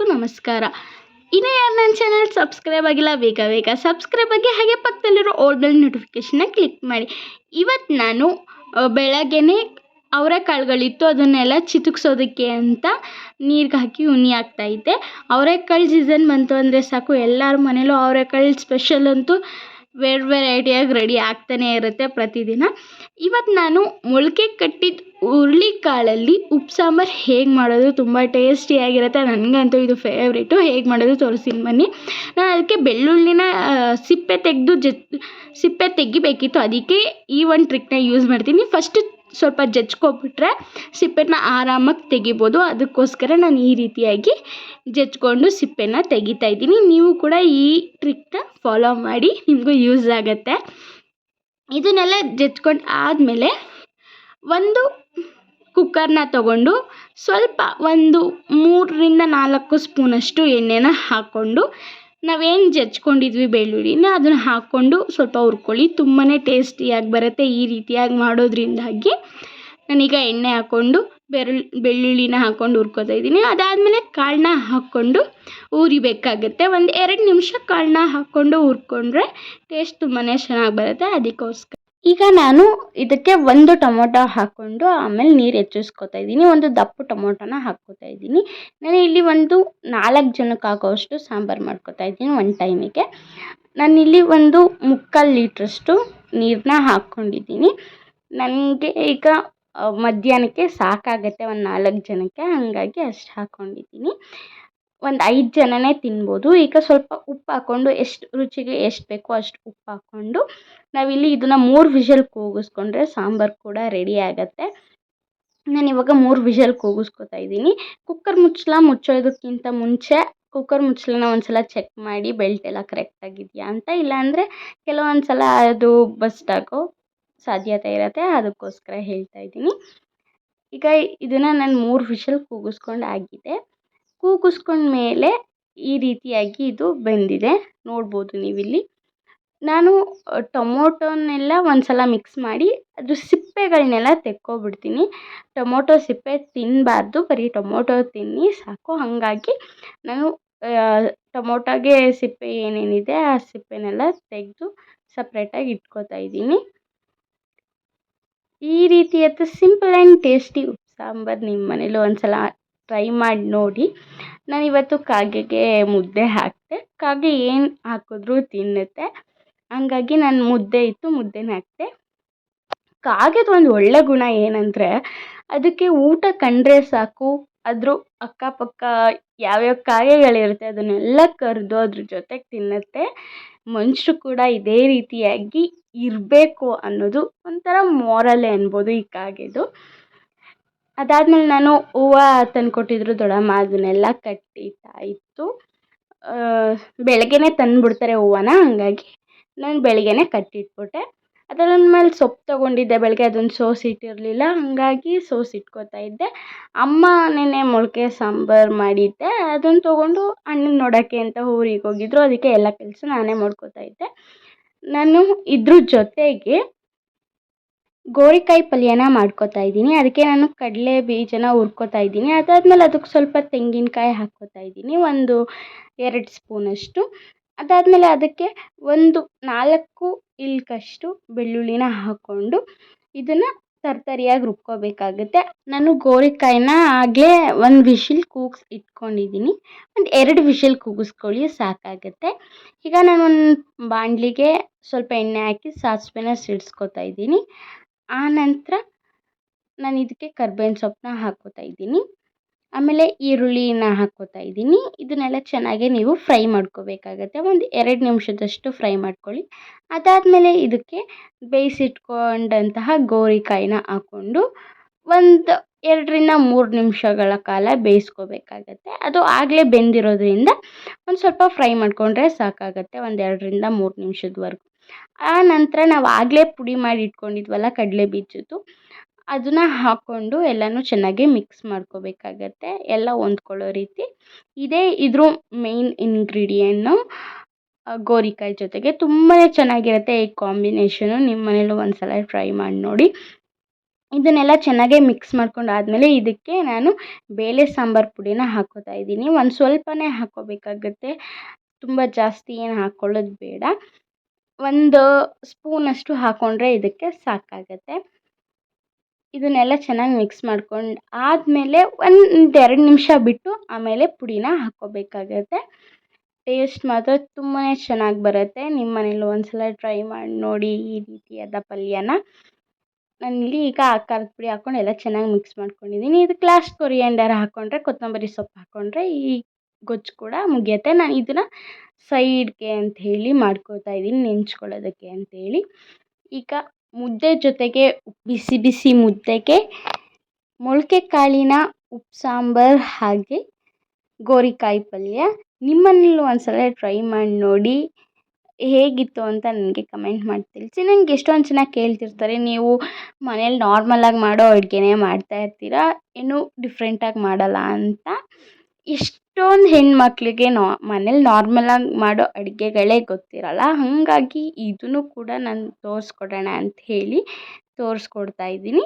ಎಲ್ಲರಿಗೂ ನಮಸ್ಕಾರ. ಇನ್ನೂ ಯಾರು ನನ್ನ ಚಾನಲ್ ಸಬ್ಸ್ಕ್ರೈಬ್ ಆಗಿಲ್ಲ ಬೇಗ ಬೇಗ ಸಬ್ಸ್ಕ್ರೈಬ್ ಆಗಿ ಹಾಗೆ ಪಕ್ಕದಲ್ಲಿರೋ ಓಲ್ ಬೆಲ್ ನೋಟಿಫಿಕೇಷನ್ನ ಕ್ಲಿಕ್ ಮಾಡಿ. ಇವತ್ತು ನಾನು ಆ, ಅವರ ಕಾಳುಗಳಿತ್ತು ಅದನ್ನೆಲ್ಲ ಚಿತುಕ್ಸೋದಕ್ಕೆ ಅಂತ ನೀರಿಗೆ ಹಾಕಿ ಉನಿ ಆಗ್ತಾಯಿದ್ದೆ ಅವರೆಕಾಳು ಸೀಸನ್ ಬಂತು ಅಂದರೆ ಸಾಕು ಎಲ್ಲರ ಮನೇಲೂ ಅವರೆಕಾಳು ಸ್ಪೆಷಲ್ ಅಂತೂ ವೆರ್ ವೆರೈಟಿಯಾಗಿ ರೆಡಿ ಆಗ್ತಾನೇ ಇರುತ್ತೆ ಪ್ರತಿದಿನ. ಇವತ್ತು ನಾನು ಮೊಳಕೆ ಕಟ್ಟಿದ ಹುರುಳಿಕಾಳಲ್ಲಿ ಉಪ್ಪು ಸಾಂಬಾರು ಹೇಗೆ ಮಾಡೋದು ತುಂಬ ಟೇಸ್ಟಿಯಾಗಿರುತ್ತೆ ನನಗಂತೂ ಇದು ಫೇವ್ರೇಟು ಹೇಗೆ ಮಾಡೋದು ತೋರಿಸ್ತೀನಿ ಬನ್ನಿ. ನಾನು ಅದಕ್ಕೆ ಬೆಳ್ಳುಳ್ಳಿನ ಸಿಪ್ಪೆ ತೆಗೆದು ಜ, ಸಿಪ್ಪೆ ತೆಗಿಬೇಕಿತ್ತು. ಅದಕ್ಕೆ ಈ ಒಂದು ಟ್ರಿಕ್ನ ಯೂಸ್ ಮಾಡ್ತೀನಿ. ಫಸ್ಟು ಸ್ವಲ್ಪ ಜಜ್ಕೊಬಿಟ್ರೆ ಸಿಪ್ಪೆನ ಆರಾಮಾಗಿ ತೆಗಿಬೋದು. ಅದಕ್ಕೋಸ್ಕರ ನಾನು ಈ ರೀತಿಯಾಗಿ ಜಜ್ಕೊಂಡು ಸಿಪ್ಪೆನ ತೆಗಿತಾ ಇದ್ದೀನಿ. ನೀವು ಕೂಡ ಈ ಟ್ರಿಕ್ನ ಫಾಲೋ ಮಾಡಿ, ನಿಮಗೂ ಯೂಸ್ ಆಗುತ್ತೆ. ಇದನ್ನೆಲ್ಲ ಜಜ್ಕೊಂಡು ಆದಮೇಲೆ ಒಂದು ಕುಕ್ಕರ್ನ ತಗೊಂಡು ಸ್ವಲ್ಪ ಒಂದು ಮೂರರಿಂದ ನಾಲ್ಕು ಸ್ಪೂನಷ್ಟು ಎಣ್ಣೆನ ಹಾಕ್ಕೊಂಡು ನಾವೇನು ಜಜ್ಕೊಂಡಿದ್ವಿ ಬೆಳ್ಳುಳ್ಳಿನ ಅದನ್ನು ಹಾಕ್ಕೊಂಡು ಸ್ವಲ್ಪ ಹುರ್ಕೊಳ್ಳಿ. ತುಂಬಾ ಟೇಸ್ಟಿಯಾಗಿ ಬರುತ್ತೆ ಈ ರೀತಿಯಾಗಿ ಮಾಡೋದ್ರಿಂದಾಗಿ. ನಾನೀಗ ಎಣ್ಣೆ ಹಾಕ್ಕೊಂಡು ಬೆರಳು, ಬೆಳ್ಳುಳ್ಳಿನ ಹಾಕ್ಕೊಂಡು ಹುರ್ಕೋತಾ ಇದ್ದೀನಿ. ಅದಾದಮೇಲೆ ಕಾಳನ್ನ ಹಾಕ್ಕೊಂಡು ಊರಿಬೇಕಾಗುತ್ತೆ. ಒಂದು ಎರಡು ನಿಮಿಷ ಕಾಳನ್ನ ಹಾಕ್ಕೊಂಡು ಹುರ್ಕೊಂಡ್ರೆ ಟೇಸ್ಟ್ ತುಂಬಾ ಚೆನ್ನಾಗಿ ಬರುತ್ತೆ. ಅದಕ್ಕೋಸ್ಕರ. ಈಗ ನಾನು ಇದಕ್ಕೆ ಒಂದು ಟೊಮೊಟೊ ಹಾಕ್ಕೊಂಡು ಆಮೇಲೆ ನೀರು ಹೆಚ್ಚಿಸ್ಕೊತಾ ಇದ್ದೀನಿ. ಒಂದು ದಪ್ಪ ಟೊಮೊಟೊನ ಹಾಕ್ಕೋತಾ ಇದ್ದೀನಿ. ನಾನು ಇಲ್ಲಿ ಒಂದು ನಾಲ್ಕು ಜನಕ್ಕೆ ಆಗೋವಷ್ಟು ಸಾಂಬಾರು ಮಾಡ್ಕೊತಾ ಇದ್ದೀನಿ ಒಂದು ಟೈಮಿಗೆ. ನಾನಿಲ್ಲಿ ಒಂದು ಮುಕ್ಕಾಲು ಲೀಟ್ರಷ್ಟು ನೀರನ್ನ ಹಾಕ್ಕೊಂಡಿದ್ದೀನಿ. ನನಗೆ ಈಗ ಮಧ್ಯಾಹ್ನಕ್ಕೆ ಸಾಕಾಗತ್ತೆ ಒಂದು ನಾಲ್ಕು ಜನಕ್ಕೆ, ಹಾಗಾಗಿ ಅಷ್ಟು ಹಾಕ್ಕೊಂಡಿದ್ದೀನಿ. ಒಂದು ಐದು ಜನನೇ ತಿನ್ಬೋದು. ಈಗ ಸ್ವಲ್ಪ ಉಪ್ಪು ಹಾಕ್ಕೊಂಡು ಎಷ್ಟು ರುಚಿಗೆ ಎಷ್ಟು ಬೇಕೋ ಅಷ್ಟು ಉಪ್ಪು ಹಾಕ್ಕೊಂಡು ನಾವಿಲ್ಲಿ ಇದನ್ನು ಮೂರು ವಿಷಲ್ ಕೂಗಿಸ್ಕೊಂಡ್ರೆ ಸಾಂಬಾರು ಕೂಡ ರೆಡಿ ಆಗುತ್ತೆ. ನಾನು ಇವಾಗ ಮೂರು ವಿಷಲ್ ಕೂಗಿಸ್ಕೊತಾ ಇದ್ದೀನಿ. ಕುಕ್ಕರ್ ಮುಚ್ಚಲ ಮುಚ್ಚೋದಕ್ಕಿಂತ ಮುಂಚೆ ಕುಕ್ಕರ್ ಮುಚ್ಚಳನ ಒಂದು ಸಲ ಚೆಕ್ ಮಾಡಿ ಬೆಲ್ಟ್ ಎಲ್ಲ ಕರೆಕ್ಟಾಗಿದೆಯಾ ಅಂತ, ಇಲ್ಲಾಂದರೆ ಕೆಲವೊಂದು ಸಲ ಅದು ಬಸ್ಟ್ ಆಗೋ ಸಾಧ್ಯತೆ ಇರುತ್ತೆ. ಅದಕ್ಕೋಸ್ಕರ ಹೇಳ್ತಾ ಇದ್ದೀನಿ. ಈಗ ಇದನ್ನು ನಾನು ಮೂರು ವಿಷಲ್ ಕೂಗಿಸ್ಕೊಂಡು ಆಗಿದೆ. ಕೂಗಿಸ್ಕೊಂಡ್ಮೇಲೆ ಈ ರೀತಿಯಾಗಿ ಇದು ಬೆಂದಿದೆ. ನೋಡ್ಬೋದು ನೀವಿಲ್ಲಿ. ನಾನು ಟೊಮೊಟೊನೆಲ್ಲ ಒಂದು ಸಲ ಮಿಕ್ಸ್ ಮಾಡಿ, ಅದ್ರ ಸಿಪ್ಪೆಗಳನ್ನೆಲ್ಲ ತೆಕ್ಕೊಬಿಡ್ತೀನಿ. ಟೊಮೊಟೊ ಸಿಪ್ಪೆ ತಿನ್ನಬಾರ್ದು ಬರೀ ಟೊಮೊಟೊ ತಿನ್ನಿ, ಸಾಕು. ಹಾಗಾಗಿ ನಾನು ಟೊಮೊಟೊಗೆ ಸಿಪ್ಪೆ ಏನೇನಿದೆ, ಆ ಸಿಪ್ಪೆನೆಲ್ಲ ತೆಗೆದು ಸಪ್ರೇಟಾಗಿ ಇಟ್ಕೋತಾ ಇದ್ದೀನಿ. ಈ ರೀತಿಯಾದ ಸಿಂಪಲ್ ಆ್ಯಂಡ್ ಟೇಸ್ಟಿ ಉಪ್ಪು ಸಾಂಬಾರು ನಿಮ್ಮ ಮನೇಲಿ ಒಂದು ಸಲ ಟ್ರೈ ಮಾಡಿ ನೋಡಿ. ನಾನು ಇವತ್ತು ಕಾಗೆಗೆ ಮುದ್ದೆ ಹಾಕಿದೆ ಕಾಗೆ ಏನು ಹಾಕಿದ್ರೂ ತಿನ್ನುತ್ತೆ. ಹಂಗಾಗಿ ನಾನು ಮುದ್ದೆ ಇತ್ತು, ಮುದ್ದೆನೇ ಹಾಕಿದೆ ಕಾಗೆದು ಒಂದು ಒಳ್ಳೆ ಗುಣ ಏನಂದರೆ, ಅದಕ್ಕೆ ಊಟ ಕಂಡರೆ ಸಾಕು. ಅದ್ರ ಅಕ್ಕಪಕ್ಕ ಯಾವ್ಯಾವ ಕಾಗೆಗಳಿರುತ್ತೆ ಅದನ್ನೆಲ್ಲ ಕರೆದು ಅದ್ರ ಜೊತೆಗೆ ತಿನ್ನುತ್ತೆ. ಮನುಷ್ಯರು ಕೂಡ ಇದೇ ರೀತಿಯಾಗಿ ಇರಬೇಕು ಅನ್ನೋದು ಒಂಥರ ಮೋರಲ್ಲೇ ಅನ್ಬೋದು ಈ ಕಾಗೆದು. ಅದಾದಮೇಲೆ ನಾನು ಹೂವು ತಂದುಕೊಟ್ಟಿದ್ರು ದೊಡ್ಡಮ್ಮ, ಅದನ್ನೆಲ್ಲ ಕಟ್ಟಿಟ್ಟಾಯಿತು ಬೆಳಗ್ಗೆನೇ ತಂದುಬಿಡ್ತಾರೆ ಹೂವನ, ಹಾಗಾಗಿ ನಾನು ಬೆಳಗ್ಗೆನೇ ಕಟ್ಟಿಟ್ಬಿಟ್ಟೆ. ಅದಾದ್ಮೇಲೆ ಸೊಪ್ಪು ತೊಗೊಂಡಿದ್ದೆ, ಬೆಳಗ್ಗೆ ಅದನ್ನು ಸೋಸಿಟ್ಟಿರಲಿಲ್ಲ ಹಾಗಾಗಿ ಸೋಸಿಟ್ಕೋತಾ ಇದ್ದೆ. ಅಮ್ಮ ನೆನ್ನೆ ಮೊಳಕೆ ಸಾಂಬಾರು ಮಾಡಿದ್ದೆ ಅದನ್ನು ತೊಗೊಂಡು ಅಣ್ಣನ ನೋಡೋಕ್ಕೆ ಅಂತ ಊರಿಗೆ ಹೋಗಿದ್ರು, ಅದಕ್ಕೆ ಎಲ್ಲ ಕೆಲಸ ನಾನೇ ಮಾಡ್ಕೋತಾ ಇದ್ದೆ. ನಾನು ಇದ್ರ ಜೊತೆಗೆ ಗೋರಿಕಾಯಿ ಪಲ್ಯನ ಮಾಡ್ಕೋತಾ ಇದ್ದೀನಿ. ಅದಕ್ಕೆ ನಾನು ಕಡಲೆ ಬೀಜನ ಹುರ್ಕೋತಾ ಇದ್ದೀನಿ. ಅದಾದಮೇಲೆ ಅದಕ್ಕೆ ಸ್ವಲ್ಪ ತೆಂಗಿನಕಾಯಿ ಹಾಕ್ಕೋತಾ ಇದ್ದೀನಿ. ಒಂದು ಎರಡು ಸ್ಪೂನಷ್ಟು. ಅದಾದಮೇಲೆ ಅದಕ್ಕೆ ಒಂದು ನಾಲ್ಕು ಇಲ್ಕಷ್ಟು ಬೆಳ್ಳುಳ್ಳಿನ ಹಾಕ್ಕೊಂಡು ಇದನ್ನು ತರ್ತರಿಯಾಗಿ ರುಬ್ಕೋಬೇಕಾಗುತ್ತೆ. ನಾನು ಗೋರಿಕಾಯಿನ ಆಗಲೇ ಒಂದು ವಿಶಿಲ್ ಕೂಗ್ಸಿ ಇಟ್ಕೊಂಡಿದ್ದೀನಿ. ಒಂದು ಎರಡು ವಿಶಿಲ್ ಕೂಗಿಸ್ಕೊಳ್ಳಿ ಸಾಕಾಗುತ್ತೆ. ಈಗ ನಾನು ಒಂದು ಬಾಣಲಿಗೆ ಸ್ವಲ್ಪ ಎಣ್ಣೆ ಹಾಕಿ ಸಾಸಿವೆನ ಸಿಡಿಸ್ಕೋತಾ ಇದ್ದೀನಿ. ಆ ನಂತರ ನಾನು ಇದಕ್ಕೆ ಕರ್ಬೇವಿನ ಸೊಪ್ಪನ್ನ ಹಾಕ್ಕೋತಾ ಇದ್ದೀನಿ. ಆಮೇಲೆ ಈರುಳ್ಳಿನ ಹಾಕ್ಕೋತಾ ಇದ್ದೀನಿ. ಇದನ್ನೆಲ್ಲ ಚೆನ್ನಾಗಿ ನೀವು ಫ್ರೈ ಮಾಡ್ಕೋಬೇಕಾಗತ್ತೆ. ಒಂದು ಎರಡು ನಿಮಿಷದಷ್ಟು ಫ್ರೈ ಮಾಡ್ಕೊಳ್ಳಿ. ಅದಾದಮೇಲೆ ಇದಕ್ಕೆ ಬೇಯಿಸಿಟ್ಕೊಂಡಂತಹ ಗೋರಿಕಾಯಿನ ಹಾಕ್ಕೊಂಡು ಒಂದು ಎರಡರಿಂದ ಮೂರು ನಿಮಿಷಗಳ ಕಾಲ ಬೇಯಿಸ್ಕೋಬೇಕಾಗತ್ತೆ. ಅದು ಆಗಲೇ ಬೆಂದಿರೋದ್ರಿಂದ ಒಂದು ಸ್ವಲ್ಪ ಫ್ರೈ ಮಾಡಿಕೊಂಡ್ರೆ ಸಾಕಾಗತ್ತೆ. ಒಂದು ಎರಡರಿಂದ ಮೂರು ನಿಮಿಷದವರೆಗೂ. ಆ ನಂತರ ನಾವು ಆಗಲೇ ಪುಡಿ ಮಾಡಿ ಇಟ್ಕೊಂಡಿದ್ವಲ್ಲ ಕಡಲೆ ಬೀಜದ್ದು. ಅದನ್ನು ಹಾಕ್ಕೊಂಡು ಎಲ್ಲನೂ ಚೆನ್ನಾಗಿ ಮಿಕ್ಸ್ ಮಾಡ್ಕೋಬೇಕಾಗತ್ತೆ. ಎಲ್ಲ ಹೊಂದ್ಕೊಳ್ಳೋ ರೀತಿ. ಇದೇ ಇದ್ರ ಮೇಯ್ನ್ ಇಂಗ್ರೀಡಿಯನ್ನು ಗೋರಿಕಾಯಿ ಜೊತೆಗೆ ತುಂಬಾ ಚೆನ್ನಾಗಿರುತ್ತೆ ಈ ಕಾಂಬಿನೇಷನು ನಿಮ್ಮ ಮನೇಲೂ ಒಂದು ಸಲ ಟ್ರೈ ಮಾಡಿ ನೋಡಿ. ಇದನ್ನೆಲ್ಲ ಚೆನ್ನಾಗಿ ಮಿಕ್ಸ್ ಮಾಡ್ಕೊಂಡು ಆದಮೇಲೆ ಇದಕ್ಕೆ ನಾನು ಬೇಳೆ ಸಾಂಬಾರು ಪುಡಿನ ಹಾಕೋತಾ ಇದ್ದೀನಿ. ಒಂದು ಸ್ವಲ್ಪನೇ ಹಾಕ್ಕೋಬೇಕಾಗತ್ತೆ ತುಂಬ ಜಾಸ್ತಿ ಏನು ಹಾಕ್ಕೊಳ್ಳೋದು ಬೇಡ. ಒಂದು ಸ್ಪೂನಷ್ಟು ಹಾಕ್ಕೊಂಡ್ರೆ ಇದಕ್ಕೆ ಸಾಕಾಗತ್ತೆ. ಇದನ್ನೆಲ್ಲ ಚೆನ್ನಾಗಿ ಮಿಕ್ಸ್ ಮಾಡ್ಕೊಂಡು ಆದಮೇಲೆ ಒಂದು ಎರಡು ನಿಮಿಷ ಬಿಟ್ಟು ಆಮೇಲೆ ಪುಡಿನ ಹಾಕ್ಕೋಬೇಕಾಗತ್ತೆ. ಟೇಸ್ಟ್ ಮಾತ್ರ ತುಂಬಾ ಚೆನ್ನಾಗಿ ಬರುತ್ತೆ. ನಿಮ್ಮ ಮನೇಲೂ ಒಂದ್ಸಲ ಟ್ರೈ ಮಾಡಿ ನೋಡಿ ಈ ರೀತಿಯಾದ ಪಲ್ಯನ. ನಾನಿಲ್ಲಿ ಈಗ ಖಾರದ ಪುಡಿ ಹಾಕ್ಕೊಂಡು ಎಲ್ಲ ಚೆನ್ನಾಗಿ ಮಿಕ್ಸ್ ಮಾಡ್ಕೊಂಡಿದ್ದೀನಿ ಇದಕ್ಕೆ ಲಾಸ್ಟ್ ಕೊರಿಯಂಡರ್ ಹಾಕ್ಕೊಂಡ್ರೆ ಕೊತ್ತಂಬರಿ ಸೊಪ್ಪು ಹಾಕ್ಕೊಂಡ್ರೆ ಈ ಗೊಜ್ಜು ಕೂಡ ಮುಗಿಯುತ್ತೆ. ನಾನು ಇದನ್ನು ಸೈಡ್ಗೆ ಅಂತ ಹೇಳಿ ಮಾಡ್ಕೊತಾ ಇದ್ದೀನಿ, ನೆಂಚ್ಕೊಳ್ಳೋದಕ್ಕೆ ಅಂತೇಳಿ ಈಗ ಮುದ್ದೆ ಜೊತೆಗೆ ಬಿಸಿ ಬಿಸಿ ಮುದ್ದೆಗೆ ಮೊಳಕೆ ಕಾಳಿನ ಉಪ್ಪು, ಸಾಂಬಾರು ಹಾಗೆ ಗೋರಿಕಾಯಿ ಪಲ್ಯ. ನಿಮ್ಮನೇಲೂ ಒಂದು ಸಲ ಟ್ರೈ ಮಾಡಿ ನೋಡಿ, ಹೇಗಿತ್ತು ಅಂತ ನನಗೆ ಕಮೆಂಟ್ ಮಾಡಿ ತಿಳಿಸಿ. ನನಗೆ ಎಷ್ಟೊಂದು ಜನ ಕೇಳ್ತಿರ್ತಾರೆ, ನೀವು ಮನೇಲಿ ನಾರ್ಮಲಾಗಿ ಮಾಡೋ ಅಡುಗೆನೇ ಮಾಡ್ತಾ ಇರ್ತೀರಾ, ಏನೂ ಡಿಫ್ರೆಂಟಾಗಿ ಮಾಡಲ್ಲ ಅಂತ. ಎಷ್ಟೊಂದು ಹೆಣ್ಮಕ್ಳಿಗೆ ನಾ, ಮನೇಲಿ ನಾರ್ಮಲಾಗಿ ಮಾಡೋ ಅಡುಗೆಗಳೇ ಗೊತ್ತಿರಲ್ಲ. ಹಾಗಾಗಿ ಇದನ್ನು ಕೂಡ ನಾನು ತೋರಿಸ್ಕೊಡೋಣ ಅಂತ ಹೇಳಿ ತೋರಿಸ್ಕೊಡ್ತಾ ಇದ್ದೀನಿ.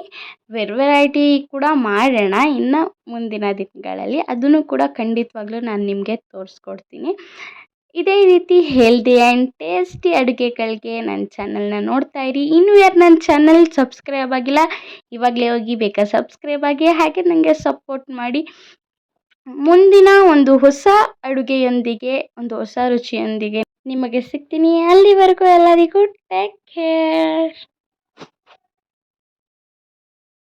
ವೆರ್ ವೆರೈಟಿ ಕೂಡ ಮಾಡೋಣ ಇನ್ನು ಮುಂದಿನ ದಿನಗಳಲ್ಲಿ. ಅದನ್ನು ಕೂಡ ಖಂಡಿತವಾಗ್ಲೂ ನಾನು ನಿಮಗೆ ತೋರಿಸ್ಕೊಡ್ತೀನಿ. ಇದೇ ರೀತಿ ಹೆಲ್ದಿ ಆ್ಯಂಡ್ ಟೇಸ್ಟಿ ಅಡುಗೆಗಳಿಗೆ ನನ್ನ ಚಾನಲ್ನ ನೋಡ್ತಾ ಇರಿ. ಇನ್ನೂ ಯಾರು ನನ್ನ ಚಾನಲ್ ಸಬ್ಸ್ಕ್ರೈಬ್ ಆಗಿಲ್ಲ, ಇವಾಗಲೇ ಹೋಗಿ ಬೇಕಾ ಸಬ್ಸ್ಕ್ರೈಬ್ ಆಗಿ. ಹಾಗೆ ನನಗೆ ಸಪೋರ್ಟ್ ಮಾಡಿ. ಮುಂದಿನ ಒಂದು ಹೊಸ ಅಡುಗೆಯೊಂದಿಗೆ ಒಂದು ಹೊಸ ರುಚಿಯೊಂದಿಗೆ ನಿಮಗೆ ಸಿಗ್ತೀನಿ. ಅಲ್ಲಿವರೆಗೂ ಎಲ್ಲರಿಗೂ ಟೇಕ್ ಕೇರ್